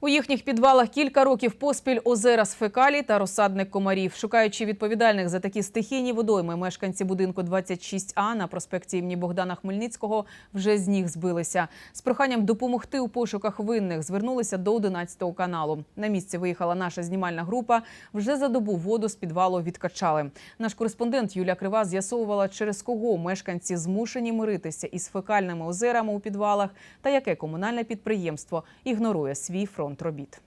У їхніх підвалах кілька років поспіль озера з фекалій та розсадник комарів. Шукаючи відповідальних за такі стихійні водойми, мешканці будинку 26А на проспекті імені Богдана Хмельницького вже з ніг збилися. З проханням допомогти у пошуках винних звернулися до 11 каналу. На місце виїхала наша знімальна група. Вже за добу воду з підвалу відкачали. Наш кореспондент Юлія Крива з'ясовувала, через кого мешканці змушені миритися із фекальними озерами у підвалах та яке комунальне підприємство ігнорує свій фронт робіт.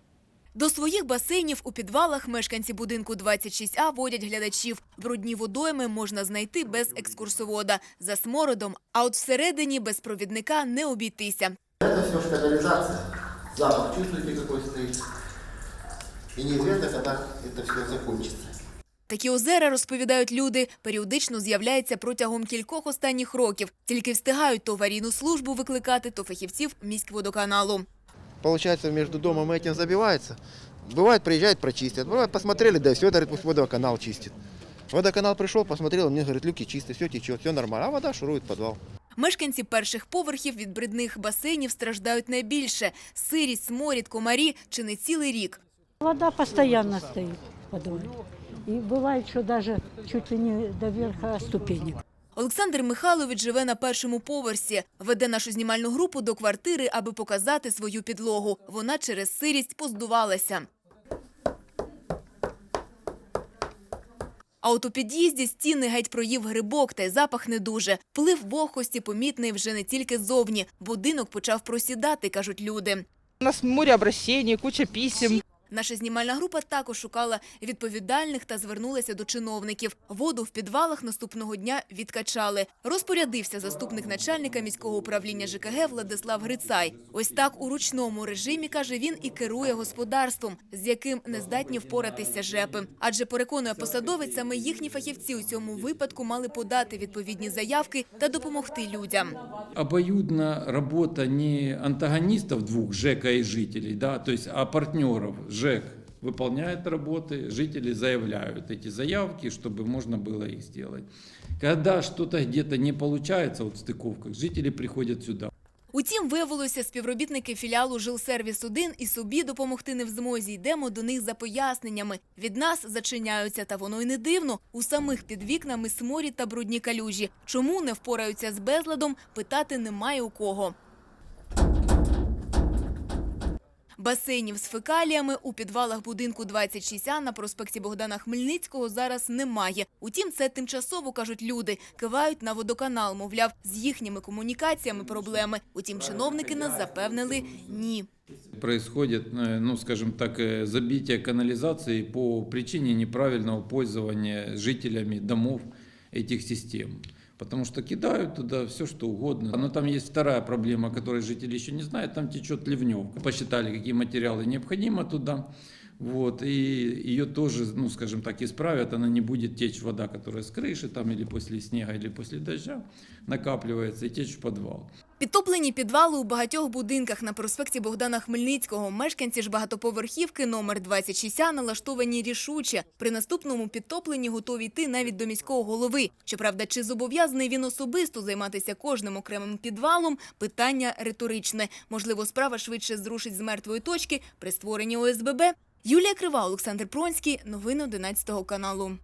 До своїх басейнів у підвалах мешканці будинку 26А водять глядачів. Брудні водойми можна знайти без екскурсовода за смородом, а от всередині без провідника не обійтися. Это все ж канализация. Запах чувствуете какой стоит. И неизвестно, когда это все закончится. Такі озера, розповідають люди, періодично з'являються протягом кількох останніх років. Тільки встигають то аварійну службу викликати, то фахівців міськводоканалу. Получается, между домом и этим забивается. Бывает, приезжает, прочистят. Бывает, посмотрели, да, все, это говорит, пусть водоканал чистит. Водоканал пришел, посмотрел, мне говорит, люки чистые, все течет, все нормально. А вода шурует в подвал. Мешканці перших поверхів від брудних басейнів страждають найбільше. Сирість, сморід, комарі чи не цілий рік. Вода постоянно стоит в подвале. И бывает, что даже чуть ли не до верха ступенек. Олександр Михайлович живе на першому поверсі. Веде нашу знімальну групу до квартири, аби показати свою підлогу. Вона через сирість поздувалася. А от у під'їзді стіни геть проїв грибок, та й запах не дуже. Плив вогкості помітний вже не тільки ззовні. Будинок почав просідати, кажуть люди. У нас море обращений, куча писем. Наша знімальна група також шукала відповідальних та звернулася до чиновників. Воду в підвалах наступного дня відкачали. Розпорядився заступник начальника міського управління ЖКГ Владислав Грицай. Ось так у ручному режимі, каже він, і керує господарством, з яким не здатні впоратися жепи. Адже переконує посадовець, саме їхні фахівці у цьому випадку мали подати відповідні заявки та допомогти людям. обоюдна работа не антагонистов двух, ЖЭКа и жителей, да, то есть, а партнеров. ЖЭК выполняет работы, жители заявляют эти заявки, чтобы можно было их сделать. Когда что-то где-то не получается, вот в стыковках, жители приходят сюда. Утім, виявилося, співробітники філіалу «Жилсервіс-1» і собі допомогти не в змозі. Йдемо до них за поясненнями. Від нас зачиняються, та воно й не дивно. У самих під вікнами сморі та брудні калюжі. Чому не впораються з безладом, питати немає у кого. Басейнів з фекаліями у підвалах будинку 26А на проспекті Богдана Хмельницького зараз немає. Утім, це тимчасово, кажуть люди. Кивають на водоканал, мовляв, з їхніми комунікаціями проблеми. Утім, чиновники нас запевнили – ні. Происходит, э, ну, скажем так, э, забитие канализации по причине неправильного пользования жителями домов этих систем. Потому что кидают туда все, что угодно. Но там есть вторая проблема, о которой жители еще не знают, там течет ливневка. Посчитали, какие материалы необходимо туда. Вот, и ее тоже, ну, скажем так, исправят, она не будет течь вода, которая с крыши там или после снега, или после дождя накапливается и течь в подвал. Підтоплені підвали у багатьох будинках на проспекті Богдана Хмельницького. Мешканці ж багатоповерхівки номер 26А налаштовані рішуче. При наступному підтопленні готові йти навіть до міського голови. Щоправда, чи зобов'язаний він особисто займатися кожним окремим підвалом – питання риторичне. Можливо, справа швидше зрушить з мертвої точки при створенні ОСББ. Юлія Крива, Олександр Пронський. Новини 11 каналу.